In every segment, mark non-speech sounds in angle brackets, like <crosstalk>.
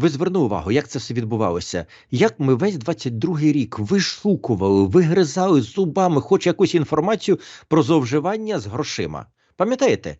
ви звернули увагу, як це все відбувалося? Як ми весь 22-й рік вишукували, вигризали зубами хоч якусь інформацію про зловживання з грошима? Пам'ятаєте?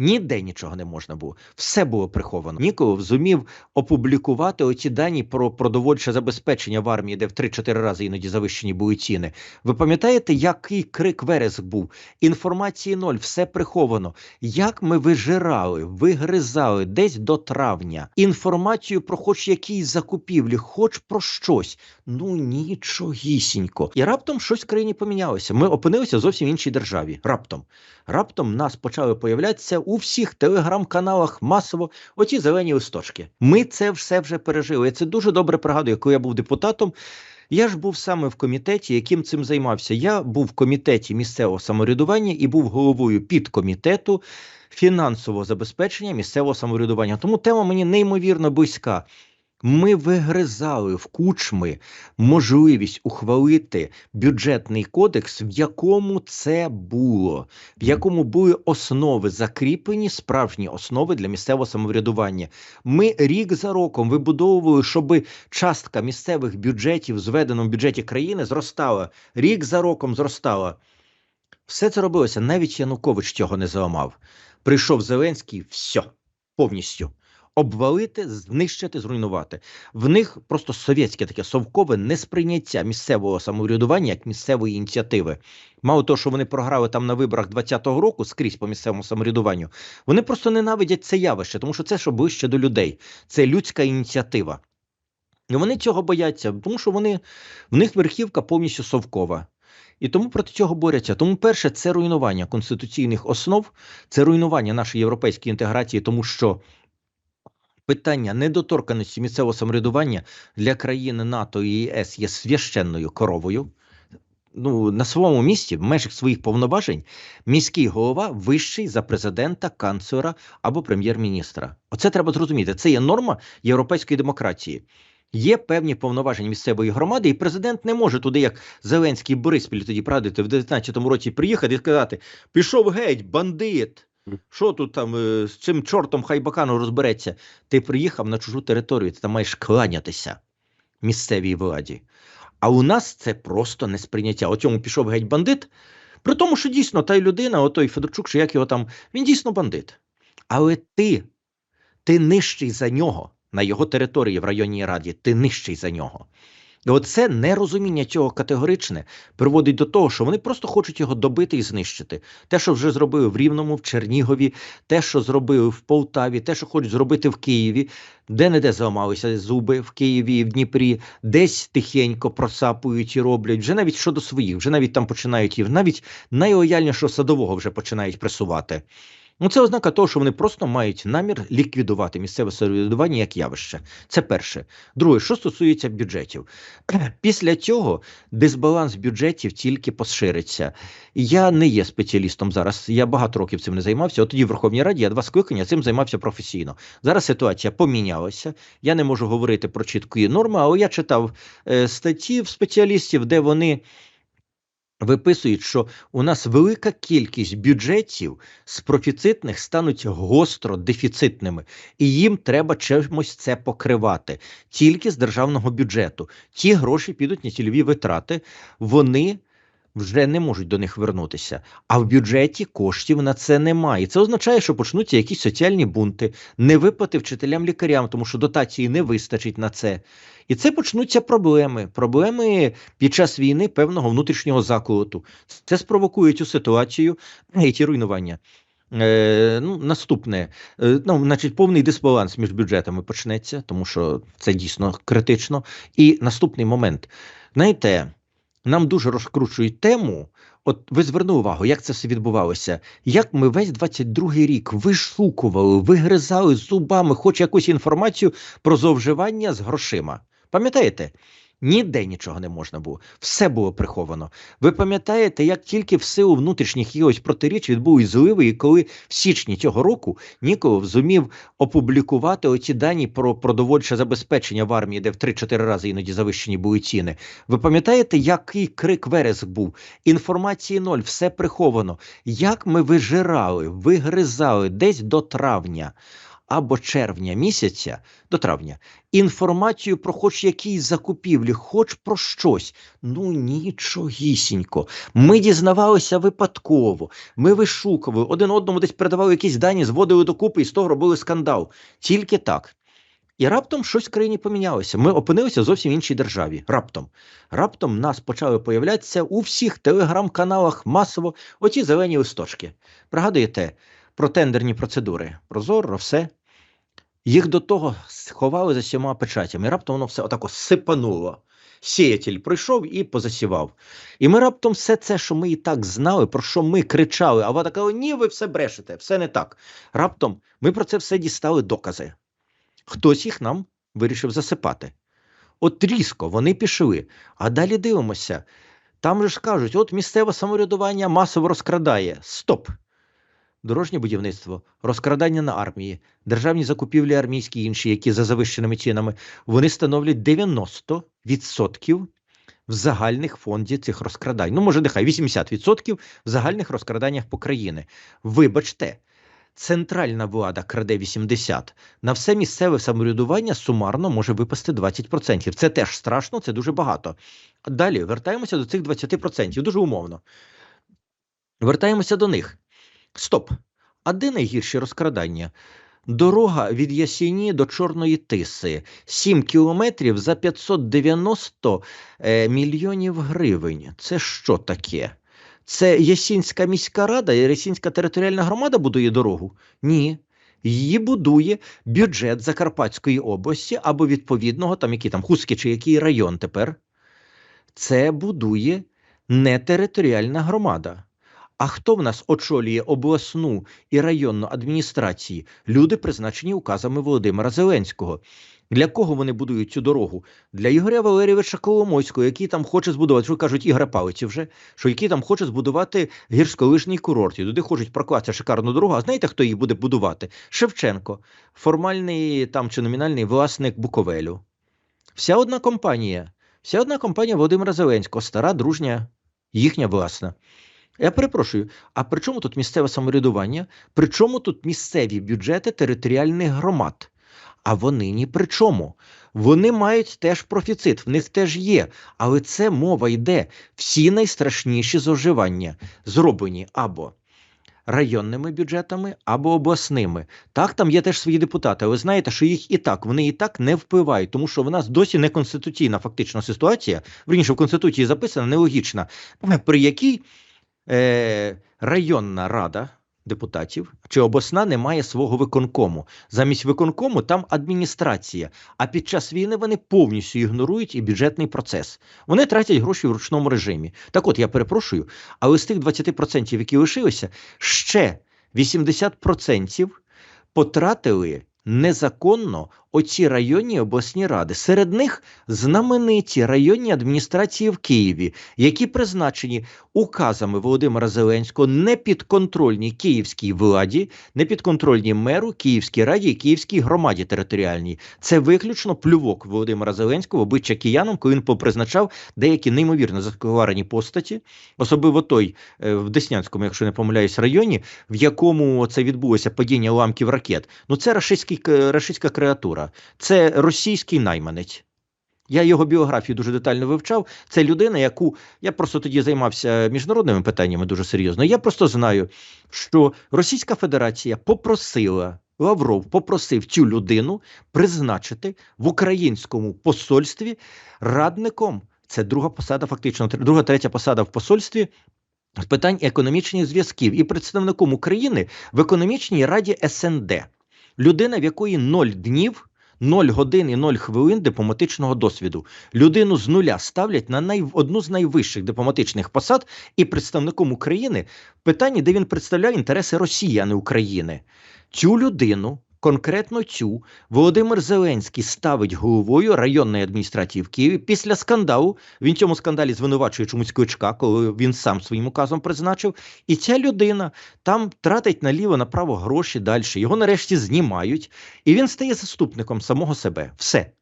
Ніде нічого не можна було, все було приховано. Ніколи зумів опублікувати оці дані про продовольче забезпечення в армії, де в 3-4 рази іноді завищені були ціни. Ви пам'ятаєте, який крик вереск був? Інформації ноль, все приховано. Як ми вижирали, вигризали десь до травня інформацію про хоч якісь закупівлі, хоч про щось. Ну нічогісінько. І раптом щось в країні помінялося. Ми опинилися в зовсім іншій державі. Раптом. Раптом нас почали появлятися у всіх телеграм-каналах масово оті зелені листочки. Ми це все вже пережили. Я це дуже добре пригадую, коли я був депутатом. Я ж був саме в комітеті, яким цим займався. Я був в комітеті місцевого самоврядування і був головою підкомітету фінансового забезпечення місцевого самоврядування. Тому тема мені неймовірно близька. Ми вигризали в кучми можливість ухвалити бюджетний кодекс, в якому це було, в якому були основи закріплені, справжні основи для місцевого самоврядування. Ми рік за роком вибудовували, щоб частка місцевих бюджетів, в бюджеті країни, зростала. Рік за роком зростала. Все це робилося. Навіть Янукович цього не зламав. Прийшов Зеленський, все повністю обвалити, знищити, зруйнувати. В них просто совєтське таке совкове несприйняття місцевого самоврядування як місцевої ініціативи. Мало того, що вони програли там на виборах 20-го року скрізь по місцевому самоврядуванню, вони просто ненавидять це явище, тому що це що ближче до людей, це людська ініціатива. І вони цього бояться, тому що вони в них верхівка повністю совкова. І тому проти цього борються. Тому, перше, це руйнування конституційних основ, це руйнування нашої європейської інтеграції, тому що питання недоторканості місцевого самоврядування для країни НАТО і ЄС є священною коровою. Ну, на своєму місці, в межах своїх повноважень, міський голова вищий за президента, канцлера або прем'єр-міністра. Оце треба зрозуміти. Це є норма європейської демократії. Є певні повноваження місцевої громади, і президент не може туди, як Зеленський Бориспіль тоді прадити в 19-му році приїхати і сказати: пішов геть, бандит. Що тут там е, з цим чортом хайбакану розбереться? Ти приїхав на чужу територію, ти там маєш кланятися місцевій владі. А у нас це просто несприйняття. О цьому пішов геть бандит. При тому, що дійсно та людина, отой Федорчук, що як його там, він дійсно бандит. Але ти, ти нижчий за нього на його території в районній раді, ти нижчий за нього. І оце нерозуміння цього категоричне приводить до того, що вони просто хочуть його добити і знищити. Те, що вже зробили в Рівному, в Чернігові, те, що зробили в Полтаві, те, що хочуть зробити в Києві, де-не-де зламалися зуби в Києві і в Дніпрі, десь тихенько просапують і роблять. Вже навіть щодо своїх, вже навіть там починають і навіть найлояльнішого садового вже починають пресувати. Ну, це ознака того, що вони просто мають намір ліквідувати місцеве самоврядування як явище. Це перше. Друге, що стосується бюджетів, <clears throat> після цього дисбаланс бюджетів тільки пошириться. Я не є спеціалістом зараз. Я багато років цим не займався. От тоді в Верховній Раді я два скликання цим займався професійно. Зараз ситуація помінялася. Я не можу говорити про чіткі норми, але я читав е, статті в спеціалістів, де вони виписують, що у нас велика кількість бюджетів з профіцитних стануть гостро дефіцитними, і їм треба чимось це покривати тільки з державного бюджету. Ті гроші підуть на цільові витрати, вони вже не можуть до них вернутися. А в бюджеті коштів на це немає. Це означає, що почнуться якісь соціальні бунти, не виплати вчителям лікарям, тому що дотації не вистачить на це. І це почнуться проблеми. Проблеми під час війни певного внутрішнього заколоту. Це спровокує цю ситуацію і ті руйнування. Е, ну, Наступне, е, ну, значить, повний дисбаланс між бюджетами почнеться, тому що це дійсно критично. І наступний момент. Знаєте, нам дуже розкручують тему. От ви звернули увагу, як це все відбувалося. Як ми весь 22-й рік вишукували, вигризали зубами хоч якусь інформацію про зловживання з грошима. Пам'ятаєте? Ніде нічого не можна було, все було приховано. Ви пам'ятаєте, як тільки в силу внутрішніх якихось протиріч відбулись зливи, і коли в січні цього року Ніколов зумів опублікувати оці дані про продовольче забезпечення в армії, де в 3-4 рази іноді завищені були ціни. Ви пам'ятаєте, який крик вереск був? Інформації ноль, все приховано. Як ми вижирали, вигризали десь до травня. Або червня місяця до травня інформацію про хоч якісь закупівлі, хоч про щось. Ну нічогісінько. Ми дізнавалися випадково. Ми вишукували, один одному десь передавали якісь дані, зводили докупи і з того робили скандал. Тільки так. І раптом щось в країні помінялося. Ми опинилися в зовсім іншій державі. Раптом. Раптом нас почали появлятися у всіх телеграм-каналах масово оті зелені листочки. Пригадуєте про тендерні процедури? Прозоро, все. Їх до того сховали за сіма печатями. І раптом воно все отако сипануло. Сіятель прийшов і позасівав. І ми раптом все це, що ми і так знали, про що ми кричали, а вона така: ні, ви все брешете, все не так. Раптом ми про це все дістали докази. Хтось їх нам вирішив засипати. От різко вони пішли. А далі дивимося. Там же ж кажуть, от місцеве самоврядування масово розкрадає. Стоп! Дорожнє будівництво, розкрадання на армії, державні закупівлі армійські інші, які за завищеними цінами, вони становлять 90% в загальних фонді цих розкрадань. Ну, може, нехай 80% в загальних розкраданнях по країни. Вибачте, центральна влада краде 80%, на все місцеве самоврядування сумарно може випасти 20%. Це теж страшно, це дуже багато. Далі вертаємося до цих 20%, дуже умовно. Вертаємося до них. Стоп. А де найгірші розкрадання? Дорога від Ясіні до Чорної Тиси 7 кілометрів за 590 е, мільйонів гривень. Це що таке? Це Ясінська міська рада, Ясінська територіальна громада будує дорогу? Ні. Її будує бюджет Закарпатської області або відповідного, там який там Хуски чи який район тепер. Це будує не територіальна громада. А хто в нас очолює обласну і районну адміністрації? Люди, призначені указами Володимира Зеленського. Для кого вони будують цю дорогу? Для Ігоря Валерійовича Коломойського, який там хоче збудувати, що кажуть Ігоря Палиці вже, що який там хоче збудувати гірськолижний курорт. І туди хочуть прокласти шикарну дорогу. А знаєте, хто її буде будувати? Шевченко, формальний там чи номінальний власник Буковелю. Вся одна компанія, вся одна компанія Володимира Зеленського, стара, дружня, їхня власна. Я перепрошую, а при чому тут місцеве самоврядування? При чому тут місцеві бюджети територіальних громад? А вони ні при чому. Вони мають теж профіцит, в них теж є. Але це мова йде. Всі найстрашніші зловживання зроблені або районними бюджетами, або обласними. Так, там є теж свої депутати, але знаєте, що їх і так, вони і так не впливають, тому що в нас досі не конституційна фактично ситуація, верніше в Конституції записана нелогічна, при якій е, районна рада депутатів чи обласна не має свого виконкому. Замість виконкому там адміністрація. А під час війни вони повністю ігнорують і бюджетний процес. Вони тратять гроші в ручному режимі. Так от я перепрошую, але з тих 20%, які лишилися, ще 80% потратили незаконно оці районні обласні ради. Серед них знамениті районні адміністрації в Києві, які призначені указами Володимира Зеленського не підконтрольній київській владі, не підконтрольній меру, Київській раді і Київській громаді територіальній. Це виключно плювок Володимира Зеленського, обличчя киянам, коли він попризначав деякі неймовірно заковарені постаті, особливо той е, в Деснянському, якщо не помиляюсь, районі, в якому це відбулося падіння уламків ракет. Ну це рашистський, рашистська креатура. Це російський найманець. Я його біографію дуже детально вивчав. Це людина, яку я просто тоді займався міжнародними питаннями дуже серйозно. Я просто знаю, що Російська Федерація попросила. Лавров попросив цю людину призначити в українському посольстві радником. Це друга посада, фактично, друга, третя посада в посольстві з питань економічних зв'язків і представником України в економічній раді СНД. Людина, в якої ноль днів 0 годин і 0 хвилин дипломатичного досвіду. Людину з нуля ставлять на най... одну з найвищих дипломатичних посад і представником України питання, де він представляє інтереси Росії, а не України. Цю людину Конкретно цю Володимир Зеленський ставить головою районної адміністрації в Києві після скандалу. Він цьому скандалі звинувачує чомусь кличка, коли він сам своїм указом призначив. І ця людина там тратить наліво направо гроші далі. Його нарешті знімають, і він стає заступником самого себе. Все.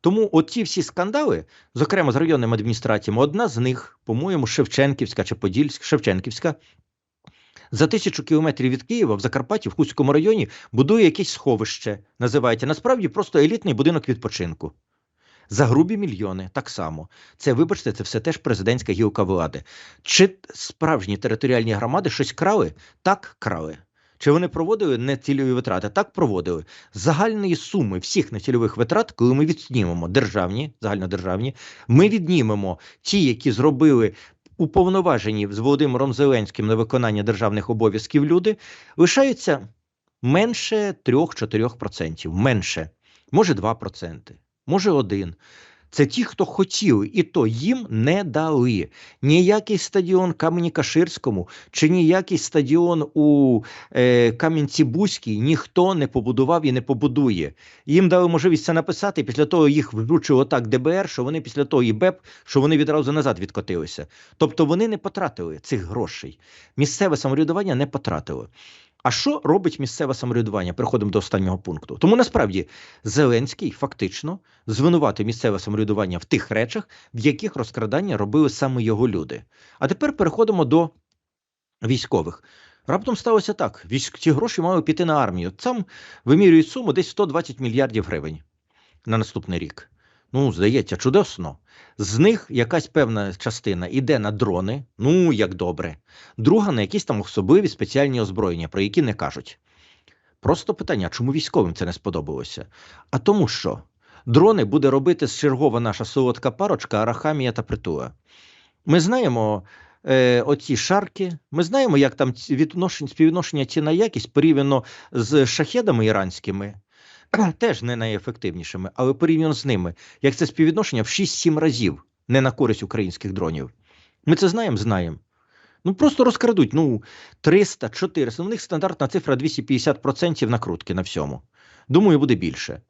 Тому оці всі скандали, зокрема з районними адміністраціями, одна з них, по-моєму, Шевченківська чи Подільська, Шевченківська. За тисячу кілометрів від Києва в Закарпатті, в Хуському районі, будує якесь сховище, називається. Насправді просто елітний будинок відпочинку. За грубі мільйони, так само. Це, вибачте, це все теж президентська гілка влади. Чи справжні територіальні громади щось крали? Так крали. Чи вони проводили нецільові витрати? Так проводили. Загальної суми всіх нецільових витрат, коли ми відснімемо державні, загальнодержавні, ми віднімемо ті, які зробили уповноважені з Володимиром Зеленським на виконання державних обов'язків люди, лишаються менше 3-4%. Менше. Може 2%, може 1%. Це ті, хто хотіли, і то їм не дали. Ніякий стадіон Камені-Каширському чи ніякий стадіон у е, Кам'янці-Бузькій ніхто не побудував і не побудує. Їм дали можливість це написати, і після того їх вручило так ДБР, що вони після того і БЕП, що вони відразу назад відкотилися. Тобто вони не потратили цих грошей. Місцеве самоврядування не потратило. А що робить місцеве самоврядування? Переходимо до останнього пункту. Тому насправді Зеленський фактично звинуватив місцеве самоврядування в тих речах, в яких розкрадання робили саме його люди. А тепер переходимо до військових. Раптом сталося так: військ ці гроші мали піти на армію. Там вимірюють суму десь 120 мільярдів гривень на наступний рік. Ну, здається, чудесно. З них якась певна частина йде на дрони, ну як добре. Друга на якісь там особливі спеціальні озброєння, про які не кажуть. Просто питання, чому військовим це не сподобалося? А тому що дрони буде робити чергова наша солодка парочка Арахамія та Притула. Ми знаємо е, оці шарки, ми знаємо, як там відношення, співвідношення ціна якість порівняно з шахедами іранськими. <clears throat> Теж не найефективнішими, але порівняно з ними, як це співвідношення в 6-7 разів не на користь українських дронів. Ми це знаємо, знаємо. Ну просто розкрадуть. Ну 300, 400. У них стандартна цифра 250% накрутки на всьому. Думаю, буде більше.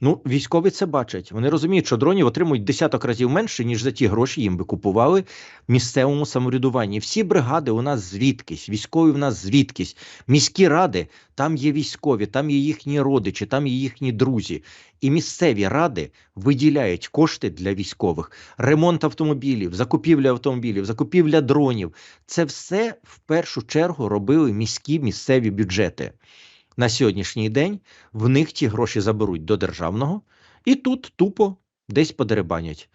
Ну, військові це бачать. Вони розуміють, що дронів отримують десяток разів менше, ніж за ті гроші їм би купували в місцевому самоврядуванні. Всі бригади у нас звідкись, військові в нас звідкись, міські ради, там є військові, там є їхні родичі, там є їхні друзі. І місцеві ради виділяють кошти для військових, ремонт автомобілів, закупівля автомобілів, закупівля дронів. Це все в першу чергу робили міські місцеві бюджети. На сьогоднішній день в них ті гроші заберуть до державного, і тут тупо десь подеребанять.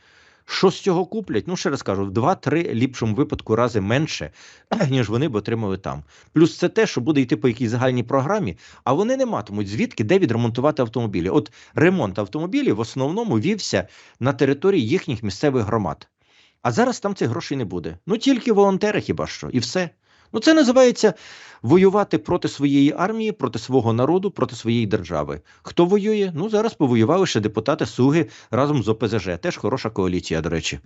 Що з цього куплять? Ну, ще раз кажу, в 2-3 ліпшому випадку рази менше, <clears throat> ніж вони б отримали там. Плюс це те, що буде йти по якійсь загальній програмі, а вони не матимуть звідки, де відремонтувати автомобілі. От ремонт автомобілів в основному вівся на території їхніх місцевих громад. А зараз там цих грошей не буде. Ну тільки волонтери хіба що, і все. Ну, це називається воювати проти своєї армії, проти свого народу, проти своєї держави. Хто воює? Ну зараз повоювали ще депутати Суги разом з ОПЗЖ. Теж хороша коаліція, до речі.